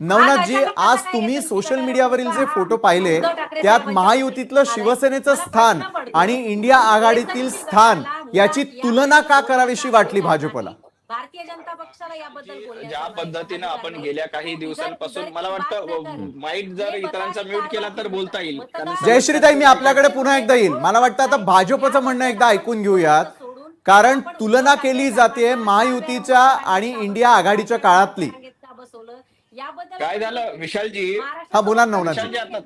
नवनाथजी आज तुम्ही सोशल मीडियावरील जे फोटो पाहिले त्यात महायुतीतलं शिवसेनेचं स्थान आणि इंडिया आघाडीतील स्थान याची तुलना का करावीशी वाटली भाजपला भारतीय जनता पक्षाला याबद्दल ज्या. पद्धतीनं आपण. गेल्या काही दिवसांपासून मला वाटतं माईक जर इतरांचा म्यूट केला तर बोलता येईल जयश्रीताई मी आपल्याकडे पुन्हा एकदा येईल मला वाटतं आता भाजपचं म्हणणं एकदा ऐकून घेऊयात कारण तुलना केली जाते महायुतीच्या आणि इंडिया आघाडीच्या काळातली याबद्दल काय झालं? विशालजी हा बोला ना विशालजी आता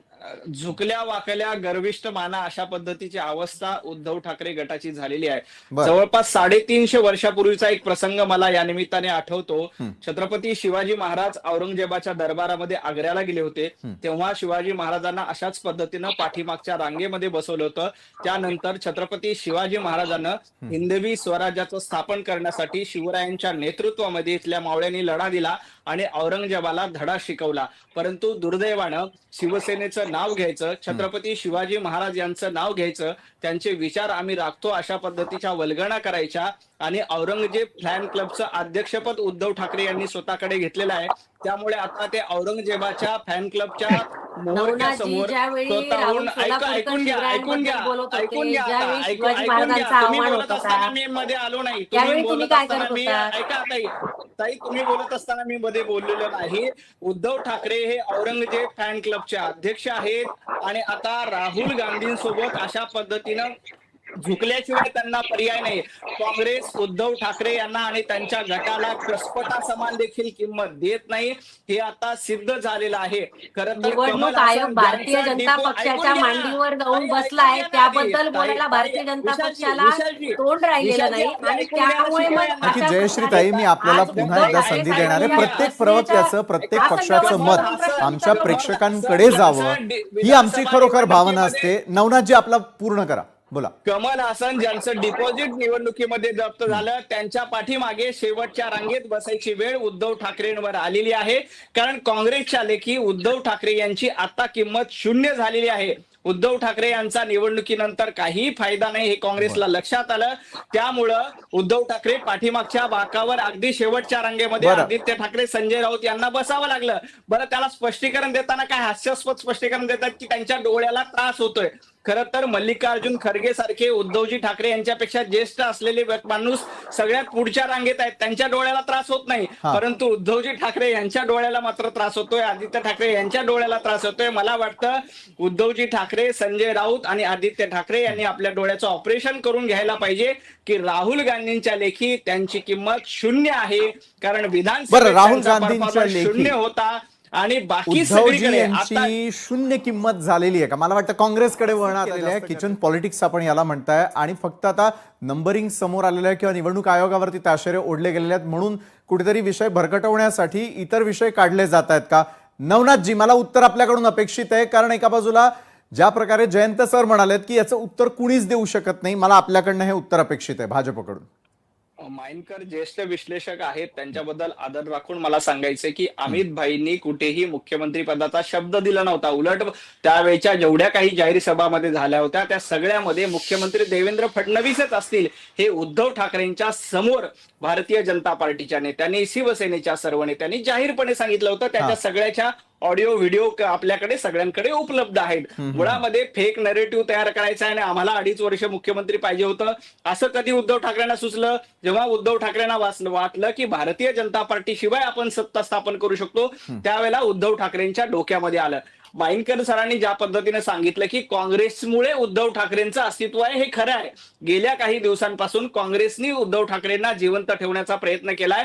झुकल्या वाकल्या गर्विष्ठ माना अशा पद्धतीची अवस्था उद्धव ठाकरे गटाची झालेली आहे. जवळपास साडेतीनशे वर्षापूर्वीचा एक प्रसंग मला या निमित्ताने आठवतो. छत्रपती शिवाजी महाराज औरंगजेबाच्या दरबारामध्ये आग्र्याला गेले होते. तेव्हा शिवाजी महाराजांना अशाच पद्धतीनं पाठीमागच्या रांगेमध्ये बसवलं होतं. त्यानंतर छत्रपती शिवाजी महाराजांना हिंदवी स्वराज्याचं स्थापन करण्यासाठी शिवरायांच्या नेतृत्वामध्ये इथल्या मावळ्यांनी लढा दिला. आणि औरंगजेबाला धडा शिकवला. परंतु दुर्दैवानं शिवसेनेचं नाव घ्यायचं छत्रपती शिवाजी महाराज यांचं नाव घ्यायचं त्यांचे विचार आम्ही राखतो अशा पद्धतीच्या वल्गणा करायच्या. आणि औरंगजेब फॅन क्लबचं अध्यक्षपद उद्धव ठाकरे यांनी स्वतःकडे घेतलेलं आहे. त्यामुळे आता ते औरंगजेबाच्या फॅन क्लबच्या मोहरच्या समोर स्वतःहून ऐकून घ्या ऐकून घ्या ऐकून घ्या ऐकून घ्या तुम्ही बोलत असताना. मी मध्ये आलो नाही. तुम्ही बोलत असताना मी? ऐका ताई ताई तुम्ही बोलत असताना मी मध्ये बोललेलो नाही. उद्धव ठाकरे हे औरंगजेब फॅन क्लबचे अध्यक्ष आहेत. आणि आता राहुल गांधींसोबत अशा पद्धतीनं झुकल्याशिवाय त्यांना पर्याय नाही. काँग्रेस उद्धव ठाकरे यांना आणि त्यांच्या गटाला कसपटा समान देखील किंमत देत नाही. हे आता सिद्ध झालेलं आहे. खरं तर निवडणूक आयोग भारतीय जनता पक्षाच्या. मांडीवर जाऊन ताई, ऐकून घ्या त्याबद्दल ताई, बोलायला ताई, भारतीय ताई, जनता पक्षाला तोंड राहिलेलं नाही. आणि त्यामुळे अशा जयश्रीताई मी आपल्याला पुन्हा एकदा संधी देणार आहे. प्रत्येक प्रवक्त्याचं प्रत्येक पक्षाचं मत आमच्या प्रेक्षकांकडे जावं. ही आमची खरोखर भावना असते. नवनाथजी आपला पूर्ण करा. बोला. कमल हसन ज्यांचं डिपॉझिट निवडणुकीमध्ये जप्त झालं त्यांच्या पाठीमागे शेवटच्या रांगेत बसायची वेळ उद्धव ठाकरेंवर आलेली आहे. कारण काँग्रेसच्या लेखी उद्धव ठाकरे यांची आता किंमत शून्य झालेली आहे. उद्धव ठाकरे यांचा निवडणुकीनंतर काहीही फायदा नाही हे काँग्रेसला लक्षात आलं. त्यामुळं उद्धव ठाकरे पाठीमागच्या बाकावर अगदी शेवटच्या रांगेमध्ये. आदित्य ठाकरे संजय राऊत यांना बसावं लागलं. बरं त्याला स्पष्टीकरण देताना काय हास्यास्पद स्पष्टीकरण देतात की त्यांच्या डोळ्याला त्रास होतोय? खरं तर मल्लिकार्जुन खरगे सारखे उद्धवजी ठाकरे यांच्यापेक्षा ज्येष्ठ असलेले माणूस सगळ्यात पुढच्या रांगेत आहेत. त्यांच्या डोळ्याला त्रास होत नाही. परंतु उद्धवजी ठाकरे यांच्या डोळ्याला मात्र त्रास होतोय. आदित्य ठाकरे यांच्या डोळ्याला त्रास होतोय. मला वाटतं उद्धवजी ठाकरे संजय राऊत आणि आदित्य ठाकरे यांनी आपल्या डोळ्याचं ऑपरेशन करून घ्यायला पाहिजे की राहुल गांधींच्या लेखी त्यांची किंमत शून्य आहे. कारण लेखी. शून्य होता. आणि बाकी उद्धवजी सगळीकडे आता यांची शून्य किंमत झालेली आहे का? मला वाटतं काँग्रेसकडे वळणात आलेलं आहे. किचन पॉलिटिक्स आपण याला म्हणताय. आणि फक्त आता नंबरिंग समोर आलेलं आहे किंवा निवडणूक आयोगावरती ताशेरे ओढले गेलेले आहेत. म्हणून कुठेतरी विषय भरकटवण्यासाठी इतर विषय काढले जात आहेत का? नवनाथजी मला उत्तर आपल्याकडून अपेक्षित आहे. कारण एका बाजूला ज्या प्रकारे जयंत सर म्हणालेत की याचं उत्तर कुणीच देऊ शकत नाही मला आपल्याकडनं हे उत्तर अपेक्षित आहे भाजपकडून. माइनकर ज्येष्ठ विश्लेषक आहेत त्यांच्याबद्दल आदर राखून मला सांगायचंय की अमित भाईंनी कुठेही मुख्यमंत्री पदाचा शब्द दिला नव्हता. उलट त्यावेळच्या जेवढ्या काही जाहीर सभामध्ये झाल्या होत्या त्या सगळ्यामध्ये मुख्यमंत्री देवेंद्र फडणवीसच असतील हे उद्धव ठाकरेंच्या समोर भारतीय जनता पार्टीच्या नेत्यांनी शिवसेनेच्या सर्व नेत्यांनी जाहीरपणे सांगितलं होतं. त्याच्या सगळ्याच्या ऑडिओ व्हिडिओ क- आपल्याकडे सगळ्यांकडे उपलब्ध आहेत. मुळामध्ये फेक नरेटिव्ह तयार करायचा आहे आणि आम्हाला अडीच वर्ष मुख्यमंत्री पाहिजे होतं. असं कधी उद्धव ठाकरेंना सुचलं? जेव्हा उद्धव ठाकरेंना वाटलं की भारतीय जनता पार्टी शिवाय आपण सत्ता स्थापन करू शकतो त्यावेळेला उद्धव ठाकरेंच्या डोक्यामध्ये आलं. माइनकर सरांनी ज्या पद्धतीने सांगितलं की काँग्रेसमुळे उद्धव ठाकरेंचं अस्तित्व आहे हे खरं आहे. गेल्या काही दिवसांपासून काँग्रेसनी उद्धव ठाकरेंना जिवंत ठेवण्याचा प्रयत्न केलाय.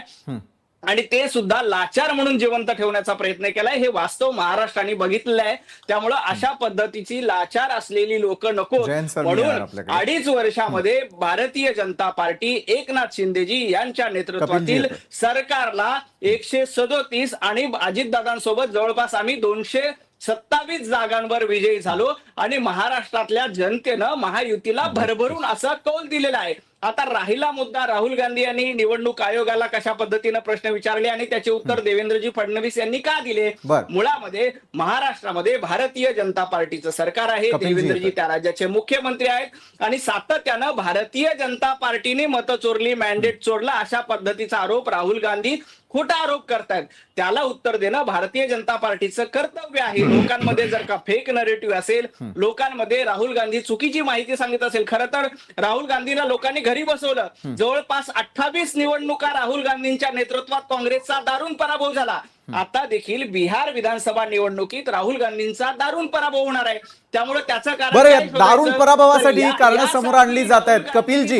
आणि ते सुद्धा लाचार म्हणून जिवंत ठेवण्याचा प्रयत्न केलाय. हे वास्तव महाराष्ट्राने बघितलेलं आहे त्यामुळं अशा पद्धतीची लाचार असलेली लोक नको. म्हणून. अडीच वर्षामध्ये भारतीय जनता पार्टी एकनाथ शिंदेजी यांच्या नेतृत्वातील सरकारला एकशे सदोतीस आणि अजितदादांसोबत जवळपास आम्ही दोनशे सत्तावीस जागांवर विजयी झालो. आणि महाराष्ट्रातल्या जनतेनं महायुतीला भरभरून असा कौल दिलेला आहे. आता राहिला मुद्दा राहुल गांधी यांनी निवडणूक आयोगाला कशा पद्धतीनं प्रश्न विचारले आणि त्याचे उत्तर देवेंद्रजी फडणवीस यांनी का दिले. मुळामध्ये महाराष्ट्रामध्ये भारतीय जनता पार्टीचं सरकार आहे देवेंद्रजी. त्या राज्याचे मुख्यमंत्री आहेत आणि सातत्यानं भारतीय जनता पार्टीने मतं चोरली मॅन्डेट चोरला अशा पद्धतीचा आरोप राहुल गांधी खोटा आरोप करतायत. त्याला उत्तर देणं भारतीय जनता पार्टीचं कर्तव्य आहे. लोकांमध्ये जर का फेक नरेटिव्ह असेल लोकांमध्ये राहुल गांधी चुकीची माहिती सांगित असेल खरं तर राहुल गांधीला लोकांनी घरी बसवलं. जवळपास अठ्ठावीस निवडणुका राहुल गांधींच्या नेतृत्वात काँग्रेसचा दारुण पराभव झाला. आता देखील बिहार विधानसभा निवडणुकीत राहुल गांधींचा दारुण पराभव होणार आहे. त्यामुळे त्याचं कारण? दारुण पराभवासाठी कारण समोर आणली जात आहेत. कपिलजी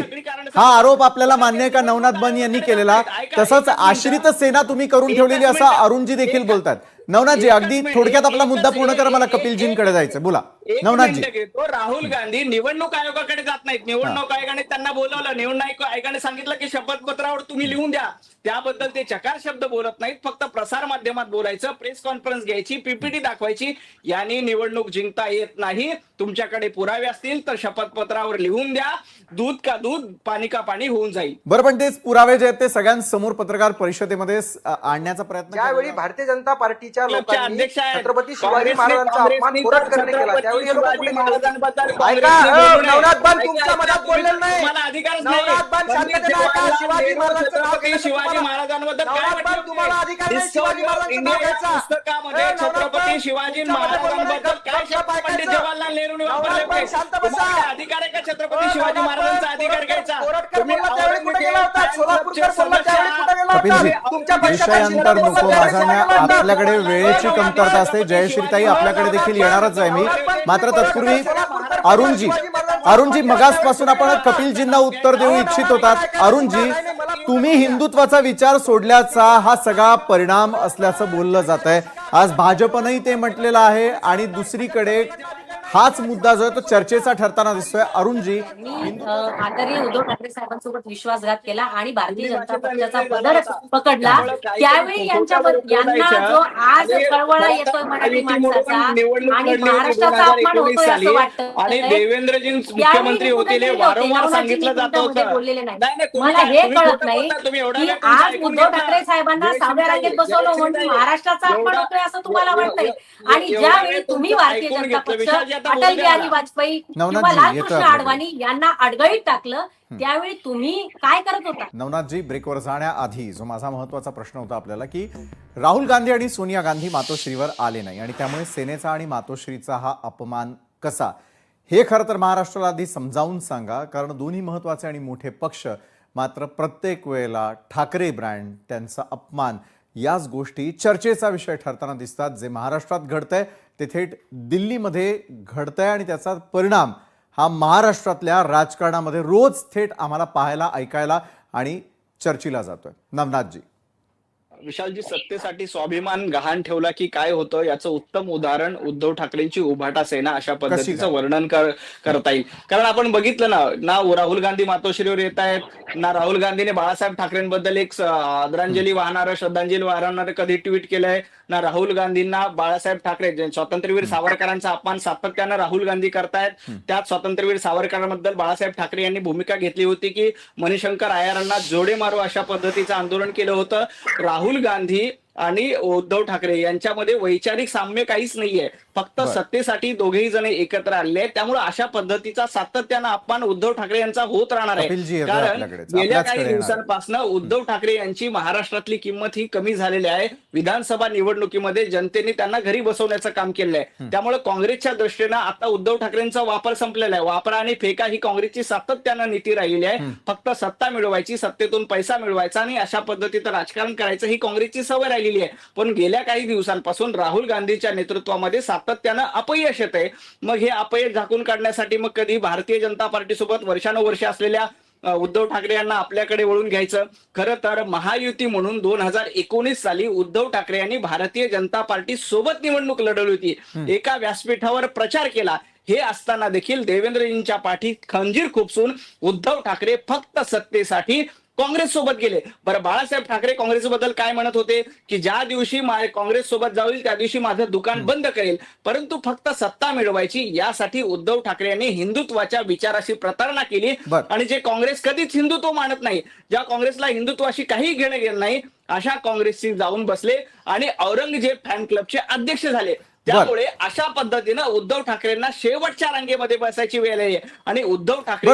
हा आरोप आपल्याला मान्य आहे का? नवनाथ बन यांनी केलेला. तसंच आश्रित. सेना तुम्ही करून ठेवलेली असं. अरुणजी देखील बोलतात. नवनाथजी अगदी थोडक्यात आपला मुद्दा पूर्ण करा मला कपिलजींकडे जायचं बोला. एक मिनिटं घेतो. राहुल गांधी निवडणूक आयोगाकडे जात नाहीत. निवडणूक आयोगाने त्यांना बोलवलं. निवडणूक आयोगाने सांगितलं की शपथपत्रावर तुम्ही लिहून द्या. त्याबद्दल ते चकार शब्द बोलत नाहीत. फक्त प्रसार माध्यमात बोलायचं प्रेस कॉन्फरन्स घ्यायची पीपीटी दाखवायची. यांनी निवडणूक जिंकता येत नाही. तुमच्याकडे पुरावे असतील तर शपथपत्रावर लिहून द्या. दूध का दूध पाणी का पाणी होऊन जाईल. बरं पण तेच पुरावे जे आहेत ते सगळ्यांसमोर पत्रकार परिषदेमध्ये आणण्याचा प्रयत्न ज्यावेळी केला. भारतीय जनता पार्टीच्या लोकांनी अध्यक्ष. छत्रपती शिवाजी महाराजांचा अपमान केला. त्यावेळी हे. नवनाथ बान तुमच्या मनात बोललेलं नाही. नवनाथ बान शिवाजी महाराजांचं नाव घेतलं शिवाजी. महाराजांबद्दल काय वाटतं? तुम्हाला अधिकार नाही शिवाजी. पुस्तकामध्ये छत्रपती शिवाजी महाराजांबद्दल काय शब्द पंडित. जवाहरलाल नेहरूंनी वापरले होते? शांत बसा. अधिकार आहे का छत्रपती अ, शिवाजी महाराजांचा अधिकार घ्यायचा. आपल्याकडे वेळेची कमतरता असते जयश्रीताई आपल्याकडे देखील येणारच आहे मी मात्र तत्पूर्वी अरुणजी अरुणजी मगासपासून आपण कपिलजींना उत्तर देऊ इच्छित होतात अरुणजी तुम्ही हिंदुत्वाचा विचार सोडल्याचा हा सगळा परिणाम असल्याचं बोललं जात आहे आज भाजपनंही ते म्हटलेलं आहे आणि दुसरीकडे हाच मुद्दा जो आहे तो चर्चेचा ठरताना दिसतोय. अरुणजी मी आदरणीय उद्धव ठाकरे साहेबांसोबत विश्वासघात केला आणि भारतीय जनता पक्षाचा पदर पकडला. त्यावेळी यांच्या यांना जो आज कळवळा येतोय मराठी माणसाचा आणि महाराष्ट्राचा अपमान होतोय असं वाटतं. आणि देवेंद्रजी मुख्यमंत्री होतील हे वारंवार सांगितलं जात होतं. बोललेले नाही. मला नाही, हे कळत नाही की आज उद्धव. ठाकरे साहेबांना सहाव्या रांगेत बसवलं म्हणून. महाराष्ट्राचा अपमान होतोय असं तुम्हाला वाटतंय. आणि ज्यावेळी वेळ तुम्ही भारतीय जनता घेतलं. पक्ष अटल बिहारी. वाजपेयी किंवा नवनाथजी, लालकृष्ण. अडवाणी यांना अडगळीत टाकलं त्यावेळी तुम्ही काय करत होता नवनाथजी ब्रेकवर जाण्याआधी जो माझा महत्त्वाचा प्रश्न होता आपल्याला की राहुल गांधी आणि सोनिया गांधी मातोश्रीवर आले नाही आणि त्यामुळे सेनेचा आणि मातोश्रीचा हा अपमान कसा हे खरं तर महाराष्ट्राला आधी समजावून सांगा कारण दोन्ही महत्त्वाचे आणि मोठे पक्ष मात्र प्रत्येक वेळेला ठाकरे ब्रँड त्यांचा अपमान याच गोष्टी चर्चेचा विषय ठरताना दिसतात जे महाराष्ट्रात घडतंय ते थेट दिल्लीमध्ये घडतंय आणि त्याचा परिणाम हा महाराष्ट्रातल्या राजकारणामध्ये रोज थेट आम्हाला पाहायला ऐकायला आणि चर्चेला जातोय. नवनाथजी. विशालजी सत्तेसाठी स्वाभिमान गहाण ठेवला की काय होतं? याचं उत्तम उदाहरण उद्धव ठाकरेंची उभाटा सेना अशा पद्धतीचं? वर्णन कर- करता येईल. कारण आपण बघितलं ना ना राहुल गांधी मातोश्रीवर येत आहेत ना राहुल गांधीने बाळासाहेब ठाकरेंबद्दल एक आदरांजली वाहणारं श्रद्धांजली वाहणारं कधी ट्विट केलंय? ना राहुल गांधींना बाळासाहेब ठाकरे स्वातंत्र्यवीर सावरकरांचा अपमान सातत्यानं राहुल गांधी करतायत. त्यात स्वातंत्र्यवीर सावरकरांबद्दल बाळासाहेब ठाकरे यांनी भूमिका घेतली होती की मणिशंकर आयारांना जोडे मारू अशा पद्धतीचं आंदोलन केलं होतं. राहुल गांधी आणि उद्धव ठाकरे यांच्यामध्ये वैचारिक साम्य काहीच नाहीये. फक्त. सत्तेसाठी दोघेही जण एकत्र आले आहेत. त्यामुळे अशा पद्धतीचा सातत्यानं अपमान उद्धव ठाकरे यांचा होत राहणार आहे. कारण. गेल्या काही आहे. दिवसांपासून उद्धव ठाकरे यांची महाराष्ट्रातली किंमत ही कमी झालेली आहे. विधानसभा निवडणुकीमध्ये जनतेने त्यांना घरी बसवण्याचं काम केलंय. त्यामुळे काँग्रेसच्या दृष्टीनं आता उद्धव ठाकरेंचा वापर संपलेला आहे. वापरा आणि फेका ही काँग्रेसची सातत्यानं नीती राहिलेली आहे. फक्त सत्ता मिळवायची सत्तेतून पैसा मिळवायचा आणि अशा पद्धतीचं राजकारण करायचं ही काँग्रेसची सवय राहिलेली आहे. पण गेल्या काही दिवसांपासून राहुल गांधीच्या नेतृत्वामध्ये सातत्यानं अपयश येत आहे मग हे अपयश झाकून काढण्यासाठी मग कधी भारतीय जनता पार्टीसोबत वर्षानुवर्ष असलेल्या उद्धव ठाकरे यांना आपल्याकडे वळून घ्यायचं? खरं तर महायुती म्हणून दोन हजार एकोणीस साली उद्धव ठाकरे यांनी भारतीय जनता पार्टी सोबत निवडणूक लढवली होती. एका व्यासपीठावर प्रचार केला. हे असताना देखील देवेंद्रजींच्या पाठीत खंजीर खुपसून उद्धव ठाकरे फक्त सत्तेसाठी काँग्रेस सोबत गेले. बरं बाळासाहेब ठाकरे काँग्रेसबद्दल काय म्हणत होते? की ज्या दिवशी काँग्रेस सोबत जाईल त्या दिवशी माझं दुकान बंद करेल. परंतु फक्त सत्ता मिळवायची यासाठी उद्धव ठाकरे यांनी हिंदुत्वाच्या विचाराशी प्रतारणा केली. आणि जे काँग्रेस कधीच हिंदुत्व मानत नाही ज्या काँग्रेसला हिंदुत्वाशी काही घेणं गेलं नाही अशा काँग्रेसशी जाऊन बसले आणि औरंगजेब फॅन क्लबचे अध्यक्ष झाले. त्यामुळे अशा पद्धतीनं उद्धव ठाकरेंना शेवटच्या रांगेमध्ये बसायची वेळ आहे. आणि उद्धव. ठाकरे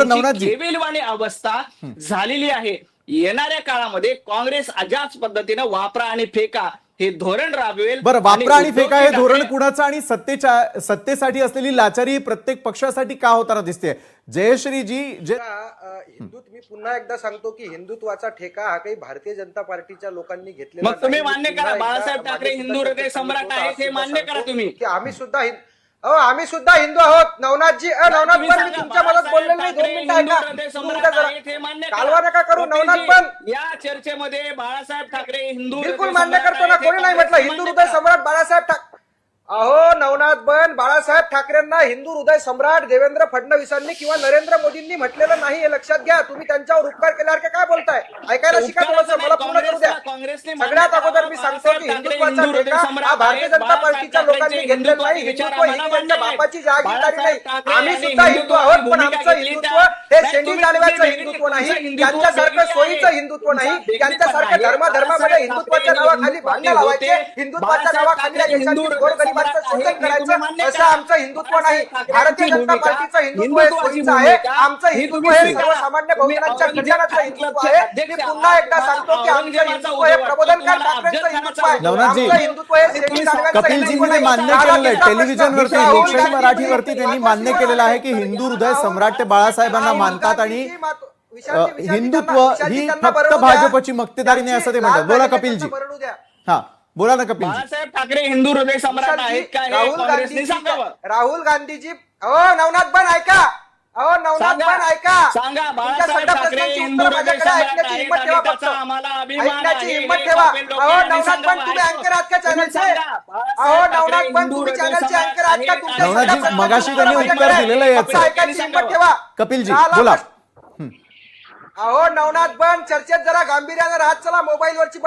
केविलवाणी अवस्था झालेली आहे. येणाऱ्या काळामध्ये काँग्रेस अजाच पद्धतीनं वापरा आणि फेका हे धोरण राबवेल बरं वापरा आणि फेका हे धोरण कुणाचं आणि सत्तेच्या सत्तेसाठी असलेली लाचारी प्रत्येक पक्षासाठी का होताना दिसते जयश्रीजी जे हिंदुत्व मी पुन्हा एकदा सांगतो की हिंदुत्वाचा ठेका हा काही भारतीय जनता पार्टीच्या लोकांनी घेतलेला मग तुम्ही मान्य करा, बाळासाहेब ठाकरे हिंदू हृदय सम्राट आहेत, हे मान्य करा तुम्ही. की आम्ही सुद्धा हिंद- अहो आम्ही सुद्धा हिंदू आहोत. नवनाथजी नवनाथ पण मी तुमच्या मदत बाळासाहेब बोललेलो नाही. दोन मिनिटं ऐका हृदय तुम्ही सम्राट उद्या जरा- आहेत, हे मान्य करा. कालवा नका करू कपिलजी, नवनाथ पण या चर्चेमध्ये बाळासाहेब ठाकरे हिंदू बिलकुल मान्य करतो ना कोणी नाही म्हटलं हिंदू हृदय. सम्राट बाळासाहेब ठाकरे अहो नवनाथ बन बाळासाहेब ठाकरेंना हिंदू हृदय सम्राट देवेंद्र फडणवीसांनी किंवा नरेंद्र मोदींनी म्हटलेलं नाही हे लक्षात घ्या तुम्ही त्यांच्यावर उपकार केल्यासारखे काय बोलताय ऐकायला शिका थोडंसं मला पूर्ण करू द्या सगळ्यात अगोदर मी सांगतो की हिंदुत्वाचा ठेका हा भारतीय जनता पार्टीच्या लोकांनी घेतलेला नाही हिंदुत्व ही त्यांच्या आहेत. बापाची जहागीरदारी नाही आम्ही सुद्धा हिंदू आहोत पण आमचं हिंदुत्व हे शेंडी वेगळी- हिंदुत्व नाही त्यांच्यासारखं सोयीचं. हिंदुत्व नाही त्यांच्यासारखं वेगळं धर्माधर्मामध्ये आहे. हिंदुत्वाच्या नावाखाली भांडणं लावायचे हिंदू हिंदुत्वाच्या नावाखाली गोरगरिबांचं शोषण करायचं असं. आमचं हिंदुत्व नाही भारतीय जनता पार्टीचं हिंदुत्व हे सोयीचं आहे आमचं हिंदुत्व हे. सर्वसामान्य बहुजनांच्या कल्याणाचं हिंदुत्व आहे मी पुन्हा. एकदा सांगतो की आमचं हिंदुत्व हे प्रबोधनकार ठाकरेंचं हिंदुत्व आहे आमचं हिंदुत्व हे शेंडी. मान्य केलेलं आहे टेलिव्हिजनवरती गांधी मराठीवरती त्यांनी मान्य केलेलं आहे की हिंदू हृदय सम्राट बाळासाहेबांना मानतात आणि हिंदुत्व ही त्यांना फक्त. भाजपची मक्तेदारी नाही असं ते म्हणतात. बोला कपिलजी. हा बोला ना कपिलजी. बाळासाहेब ठाकरे हिंदू हृदय सम्राट आहेत का हे राहुल काँग्रेसने गांधीजी सांगावं? राहुल गांधीजी अहो नवनाथ पण ऐका. अहो नवनाथ पण ऐका सांगा बाळासाहेब ठाकरे हिंदू हृदय सम्राट ऐकण्याची आहेत हिंमत आणि ठेवा त्याचा फक्त. आम्हाला अभिमान ऐकण्याची आहे. हिंमत हे ठेवा कपिल अहो नवनाथ पण. तुम्ही अँकर आहात का चॅनलचे सांगा. अहो बाळासाहेब ठाकरे नवनाथ पण हिंदू तुम्ही हृदय चॅनलचे अँकर आहात का तुमच्या आणि नवनाथजी, सगळ्या प्रश्नांची मगाशी त्यांनी उत्तर दिलेलं आहे. याचं. फक्त ऐकायची हिंमत ठेवा कपिलजी झाला बोला प्रश्न. अहो नवनाथ पण चर्चेत जरा गांभीर्यानं राहत चला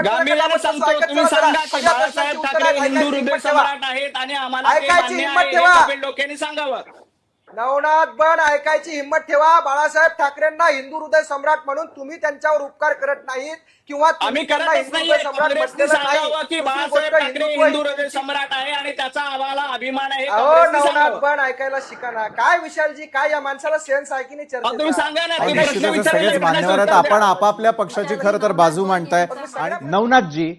गांभीर्यानं सांगतो तुम्ही सांगा. की बाळासाहेब ठाकरे उत्तरं हिंदू ऐकायची हृदय हिंमत ठेवा. सम्राट आहेत आणि आम्हाला ते ऐकायची मान्य हिंमत आहे. हे ठेवा. कपिल डोक्यांनी सांगावं नवनाथ पण ऐकायची हिंमत ठेवा बाळासाहेब ठाकरेंना हिंदू हृदय सम्राट म्हणून तुम्ही त्यांच्यावर उपकार करत नाहीत किंवा आम्ही म्हटलेलं नाही सम्राट आहे आणि त्याचा आम्हाला अभिमान आहे अहो नवनाथ. पण ऐकायला शिका ना काय विशालजी काय या माणसाला सेन्स आहे की नाही चर्चेचा? सांगा ना सगळेच मान्यवर. आपण आपापल्या पक्षाची खरं तर बाजू मांडताय आणि नवनाथजी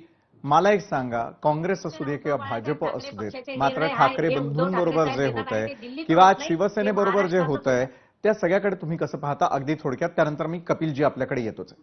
मला एक सांगा काँग्रेस असू दे किंवा भाजप असू देत मात्र ठाकरे बंधूंबरोबर जे होत आहे किंवा आज शिवसेनेबरोबर जे होत आहे त्या सगळ्याकडे तुम्ही कसं पाहता अगदी थोडक्यात त्यानंतर मी कपिलजी आपल्याकडे येतोच.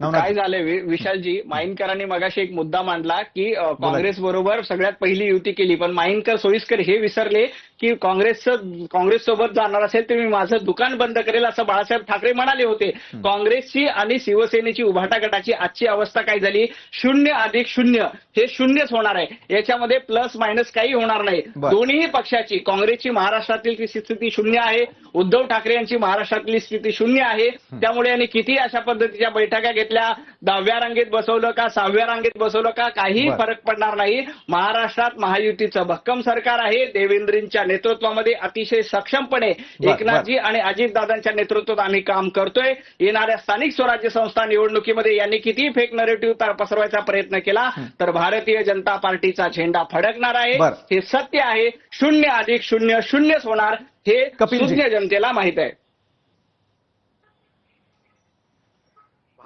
काय झालंय विशालजी माईनकरांनी मगाशी एक मुद्दा मांडला की काँग्रेस बरोबर सगळ्यात पहिली युती केली पण माईनकर सोयीस्कर हे विसरले की काँग्रेसचं काँग्रेस सोबत जाणार असेल तर मी माझं दुकान बंद करेल असं बाळासाहेब ठाकरे म्हणाले होते. काँग्रेसची आणि शिवसेनेची उभाटा गटाची आजची अवस्था काय झाली? शून्य अधिक शून्य. हे शून्यच होणार आहे. याच्यामध्ये प्लस मायनस काही होणार नाही. दोन्ही पक्षाची काँग्रेसची महाराष्ट्रातील स्थिती शून्य आहे. उद्धव ठाकरे यांची महाराष्ट्रातली स्थिती शून्य आहे. त्यामुळे यांनी किती अशा पद्धतीच्या बैठका घेतल्या दहाव्या रांगेत बसवलं का सहाव्या रांगेत बसवलं का काही. फरक पडणार नाही. महाराष्ट्रात महायुतीचं भक्कम सरकार आहे. देवेंद्रींच्या नेतृत्वामध्ये अतिशय सक्षमपणे एकनाथजी आणि अजितदादांच्या नेतृत्वात आम्ही काम करतोय. येणाऱ्या स्थानिक स्वराज्य संस्था निवडणुकीमध्ये यांनी किती फेक नरेटिव्ह पसरवायचा प्रयत्न केला तर भारतीय जनता पार्टीचा झेंडा फडकणार आहे. हे सत्य आहे. शून्य अधिक शून्य शून्यच होणार हे. सुज्ञ जनतेला माहीत आहे.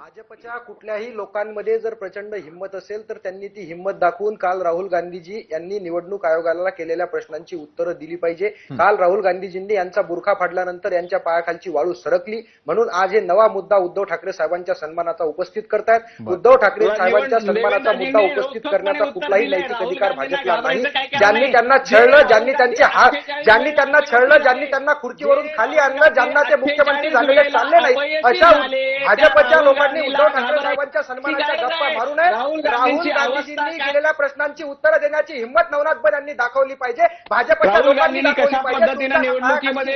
भाजपच्या कुठल्याही लोकांमध्ये जर प्रचंड हिंमत असेल तर त्यांनी ती हिंमत दाखवून काल राहुल गांधीजी यांनी निवडणूक आयोगाला केलेल्या प्रश्नांची उत्तरं दिली पाहिजे काल राहुल गांधीजींनी यांचा बुरखा फाडल्यानंतर यांच्या पायाखालची वाळू सरकली म्हणून आज हे नवा मुद्दा उद्धव ठाकरे साहेबांच्या सन्मानाचा उपस्थित करतायत. उद्धव ठाकरे साहेबांच्या सन्मानाचा मुद्दा उपस्थित करण्याचा कुठलाही. नैतिक अधिकार भाजपला नाही ज्यांनी. त्यांना छळलं ज्यांनी त्यांचे हात ज्यांनी त्यांना छळलं ज्यांनी. त्यांना खुर्चीवरून खाली आणलं ज्यांना ते मुख्यमंत्री झालेले चालले नाही अशा भाजपच्या लोकांनी गांधीला उद्धव ठाकरे साहेबांच्या सन्मानाच्या गप्पा मारू. नये. राहुल गांधीजींनी? केलेल्या प्रश्नांची उत्तरं देण्याची हिंमत नवनाथ बन यांनी दाखवली पाहिजे. भाजपच्या लोकांनी दाखवली पाहिजे.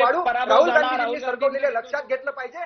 राहुल गांधीजींनी सरकवलेले लक्षात घेतलं पाहिजे.